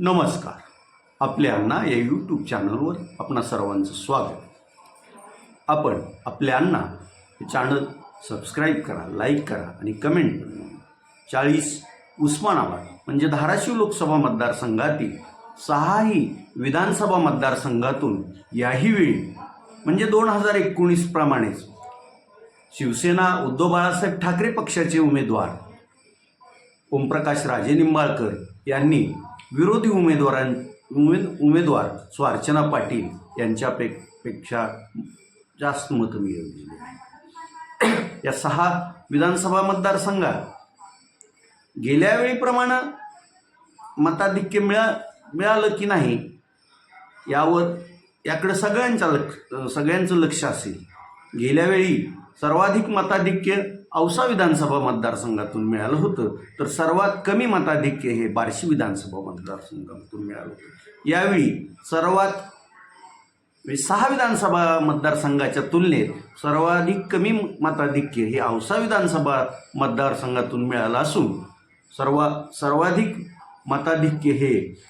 नमस्कार. आपल्या अण्णा या यूट्यूब चॅनलवर आपणा सर्वांचं स्वागत. आपण आपल्या अण्णा हे चॅनल सबस्क्राईब करा लाईक करा आणि कमेंट चाळीस उस्मानाबाद म्हणजे धाराशिव लोकसभा मतदारसंघातील सहाही विधानसभा मतदारसंघातून याही वेळी म्हणजे दोन हजार एकोणीस प्रमाणेच शिवसेना उद्धव बाळासाहेब ठाकरे पक्षाचे उमेदवार ओमप्रकाश राजे निंबाळकर यांनी विरोधी उमेदवारां उमेद उमेदवार स्वार्चना पाटील यांच्यापे पेक्षा जास्त मतं मिळवलेली आहे या सहा विधानसभा मतदारसंघात गेल्या वेळीप्रमाणे मताधिक्य मिळा मिळालं की नाही यावर याकडे सगळ्यांच्या लक्ष सगळ्यांचं लक्ष असेल. गेल्या वेळी सर्वाधिक मताधिक्य औसा विधानसभा मतदारसंघातून मिळालं होतं. तर सर्वात कमी मताधिक्य हे बार्शी विधानसभा मतदारसंघातून मिळालं होतं. यावेळी सर्वात म्हणजे सहा विधानसभा मतदारसंघाच्या तुलनेत सर्वाधिक कमी मताधिक्य हे औसा विधानसभा मतदारसंघातून मिळालं असून सर्वा सर्वाधिक मताधिक्य हे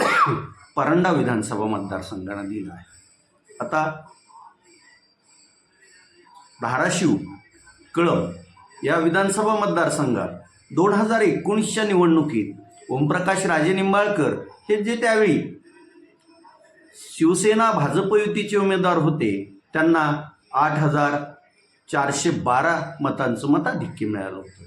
परंडा विधानसभा मतदारसंघानं दिलं आहे. आता धाराशिव कळंब या विधानसभा मतदारसंघात दोन हजार एकोणीसच्या निवडणुकीत ओमप्रकाश राजे निंबाळकर हे जे त्यावेळी शिवसेना भाजप युतीचे उमेदवार होते त्यांना आठ हजार चारशे बारा मतांचं मताधिक्य मिळालं होतं.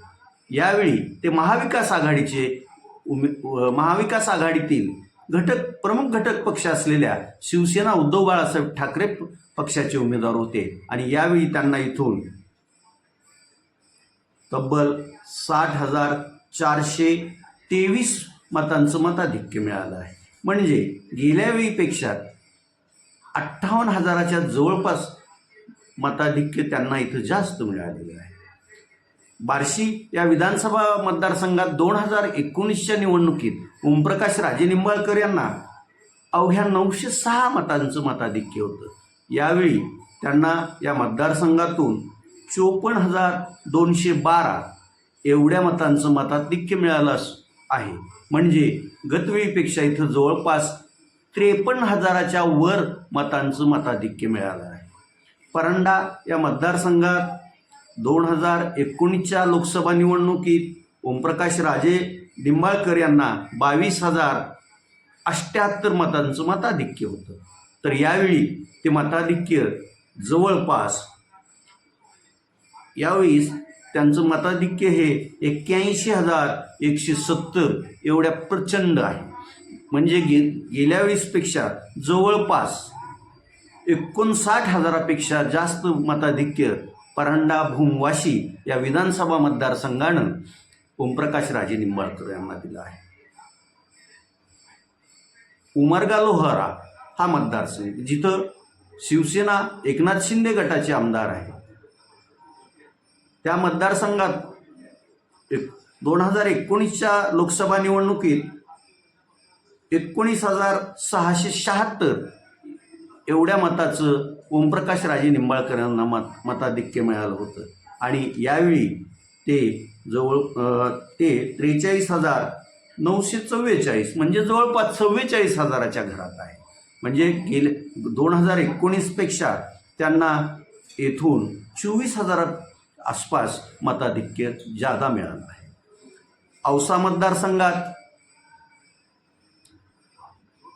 यावेळी ते महाविकास आघाडीचे उमे महाविकास आघाडीतील घटक प्रमुख घटक पक्ष असलेल्या शिवसेना उद्धव बाळासाहेब ठाकरे प- पक्षाचे उमेदवार होते आणि यावेळी त्यांना इथून तब्बल साठ हजार चारशे तेवीस मतांचं मताधिक्य मिळालं आहे. म्हणजे गेल्या वेळीपेक्षा अठ्ठावन्न हजाराच्या जवळपास मताधिक्य त्यांना इथं जास्त मिळालेलं आहे. बार्शी या विधानसभा मतदारसंघात दोन हजार एकोणीसच्या निवडणुकीत ओमप्रकाश राजे निंबाळकर यांना अवघ्या नऊशे सहा मतांचं मताधिक्य होतं. यावेळी त्यांना या मतदारसंघातून चोपन्न हजार दोनशे बारा एवढ्या मतांचं मताधिक्य मिळालं आहे. म्हणजे गतवेळीपेक्षा इथं जवळपास त्रेपन्न हजाराच्या वर मतांचं मताधिक्य मिळालं आहे. परंडा या मतदारसंघात दोन हजार एकोणीसच्या लोकसभा निवडणुकीत ओमप्रकाश राजे निंबाळकर यांना बावीस हजार अष्ट्याहत्तर मतांचं मताधिक्य होतं. तर यावेळी ते मताधिक्य जवळपास यावेळीस त्यांचं मताधिक्य हे एक्क्याऐंशी हजार एकशे सत्तर एवढ्या प्रचंड आहे. म्हणजे गे गेल्या वेळेसपेक्षा जवळपास एकोणसाठ हजारापेक्षा जास्त मताधिक्य परांडा भूमवाशी या विधानसभा मतदारसंघानं ओमप्रकाश राजे निंबाळकर यांना दिलं आहे. उमरगा लोहारा हा मतदारसंघ जिथं शिवसेना एकनाथ शिंदे गटाचे आमदार आहे त्या मतदारसंघात एक दोन हजार एकोणीसच्या लोकसभा निवडणुकीत एकोणीस हजार सहाशे शहात्तर एवढ्या मताचं ओमप्रकाश राजे निंबाळकर यांना मत मताधिक्य मिळालं होतं. आणि यावेळी ते जवळ ते त्रेचाळीस हजार नऊशे चव्वेचाळीस म्हणजे जवळपास चव्वेचाळीस हजाराच्या घरात आहे. म्हणजे गेले दोन हजार एकोणीसपेक्षा त्यांना येथून चोवीस हजारात आसपास मताधिक्य जादा मिळालं आहे. औसा मतदारसंघात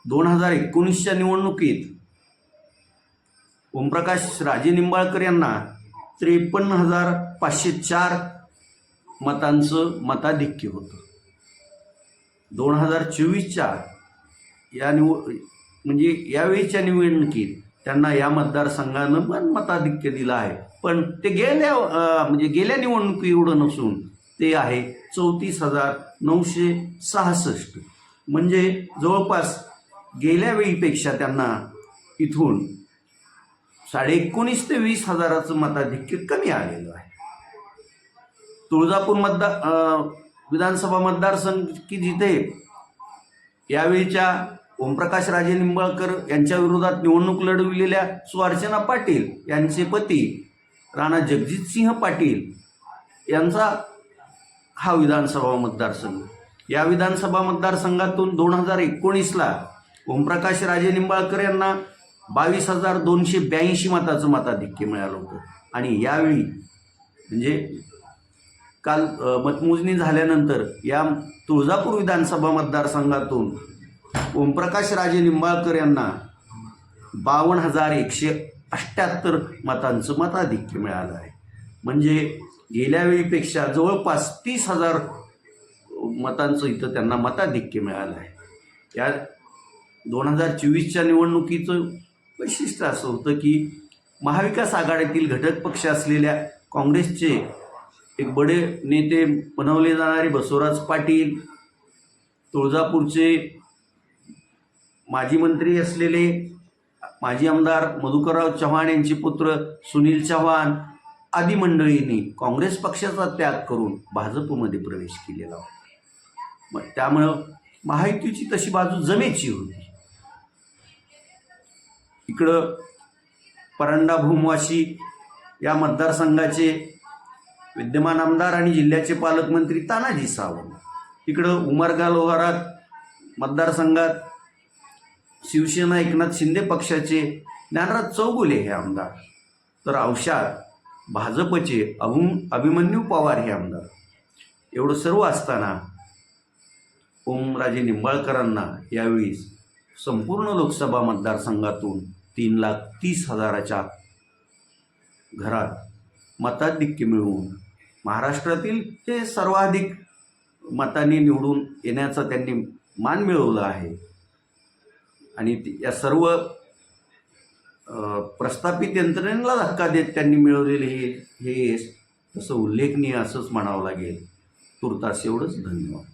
दोन हजार एकोणीसच्या निवडणुकीत ओमप्रकाश राजे निंबाळकर यांना त्रेपन्न हजार पाचशे चार मतांचं मताधिक्य होतं. दोन हजार चोवीसच्या या निव म्हणजे यावेळीच्या निवडणुकीत त्यांना या मतदारसंघानं पण मताधिक्य दिलं आहे. पण ते गेल्या म्हणजे गेल्या निवडणुकी एवढं नसून ते आहे चौतीस हजार नऊशे सहासष्ट. म्हणजे जवळपास गेल्या वेळीपेक्षा त्यांना इथून साडे एकोणीस ते वीस हजाराचं मताधिक्य कमी आलेलं आहे. तुळजापूर मतदार विधानसभा मतदारसंघ की जिथे? यावेळीच्या ओमप्रकाश राजे निंबाळकर यांच्या विरोधात निवडणूक लढविलेल्या सुअर्चना पाटील यांचे पती राणा जगजितसिंह पाटील यांचा हा विधानसभा मतदारसंघ. या विधानसभा मतदारसंघातून दोन हजार एकोणीसला ओमप्रकाश राजे निंबाळकर यांना बावीस हजार दोनशे ब्याऐंशी मताचं मताधिक्य मिळालं होतं. आणि यावेळी म्हणजे काल मतमोजणी झाल्यानंतर या तुळजापूर विधानसभा मतदारसंघातून ओमप्रकाश राजे निंबाळकर यांना बावन्न हजार एकशे अठ्ठ्याहत्तर मतांचं मताधिक्य मिळालं आहे. म्हणजे गेल्या वेळीपेक्षा जवळपास तीस हजार मतांचं इथं त्यांना मताधिक्य मिळालं आहे. या दोन हजार चोवीसच्या निवडणुकीचं वैशिष्ट्य असं होतं की महाविकास आघाडीतील घटक पक्ष असलेल्या काँग्रेसचे एक बडे नेते बनवले जाणारे बसवराज पाटील तुळजापूरचे माजी मंत्री असलेले माजी आमदार मधुकरराव चव्हाण यांचे पुत्र सुनील चव्हाण आदी मंडळींनी काँग्रेस पक्षाचा त्याग करून भाजपमध्ये प्रवेश केलेला होता. मग त्यामुळं महायुतीची तशी बाजू जमेची होती. इकडं परंडा भूमवाशी या मतदारसंघाचे विद्यमान आमदार आणि जिल्ह्याचे पालकमंत्री तानाजी सावंत इकडं उमरगा लोहारात मतदारसंघात शिवसेना एकनाथ शिंदे पक्षाचे ज्ञानराज चौगुले हे आमदार. तर औषाद भाजपचे अभु अभिमन्यू पवार हे आमदार. एवढं सर्व असताना ओमराजे निंबाळकरांना यावेळी संपूर्ण लोकसभा मतदारसंघातून तीन लाख तीस हजाराच्या घरात मताधिक्य मिळवून महाराष्ट्रातील हे सर्वाधिक मताने निवडून येण्याचा त्यांनी मान मिळवला आहे. आणि या सर्व प्रस्थापित यंत्रणेला धक्का देत त्यांनी मिळवलेले हे हे तसं उल्लेखनीय असंच म्हणावं लागेल. तुर्तास एवढंच धन्यवाद.